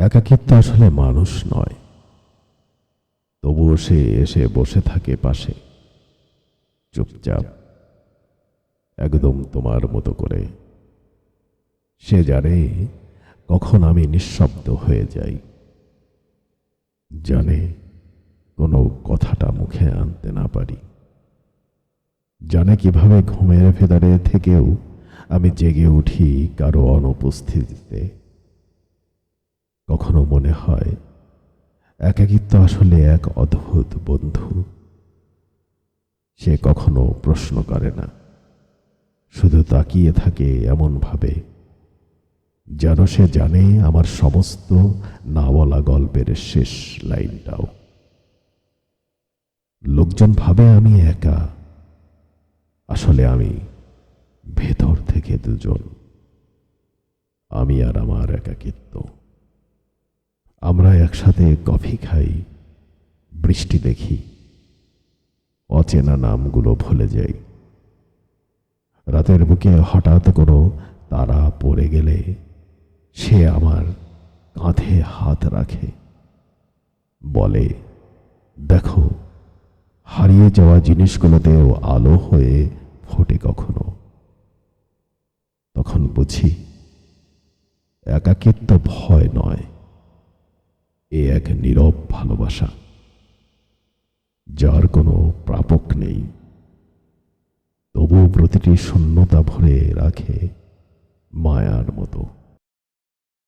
একাকিত্ব আসলে মানুষ নয়। তবুও সে এসে বসে থাকে পাশে। চুপচাপ। একদম তোমার মতো করে। সে জানে কখন আমি নিঃশব্দ হয়ে যাই। জানে কোনো কথাটা মুখে আনতে না পারি। জানে কীভাবে ঘুমের ভেতরে থেকেও আমি জেগে উঠি কারও অনুপস্থিতিতে। কখনো মনে হয়, একাকিত্ব আসলে এক অদ্ভুত বন্ধু। সে কখনো প্রশ্ন করে না, শুধু তাকিয়ে থাকে এমনভাবে, যেন সে জানে আমার সমস্ত না বলা গল্পের শেষ লাইনটাও। লোকজন ভাবে আমি একা, আসলে আমি ভেতর থেকে দুজন। আমি আর আমার একাকিত্ব। একসাথে কফি খাই, বৃষ্টি দেখি, অচেনা নামগুলো ভুলে যাই। রাতের বুকে হঠাৎ কোনো তারা পড়ে গেলে সে আমার কাঁধে হাত রাখে। বলে, দেখো, হারিয়ে যাওয়া জিনিসগুলোতেও আলো হয়ে ফোটে কখনো। তখন বুঝি, একাকিত্ব ভয় নয়। এ এক নীরব ভালোবাসা যার কোনো প্রাপক নেই। তবু প্রতিটি শূন্যতা ভরে রাখে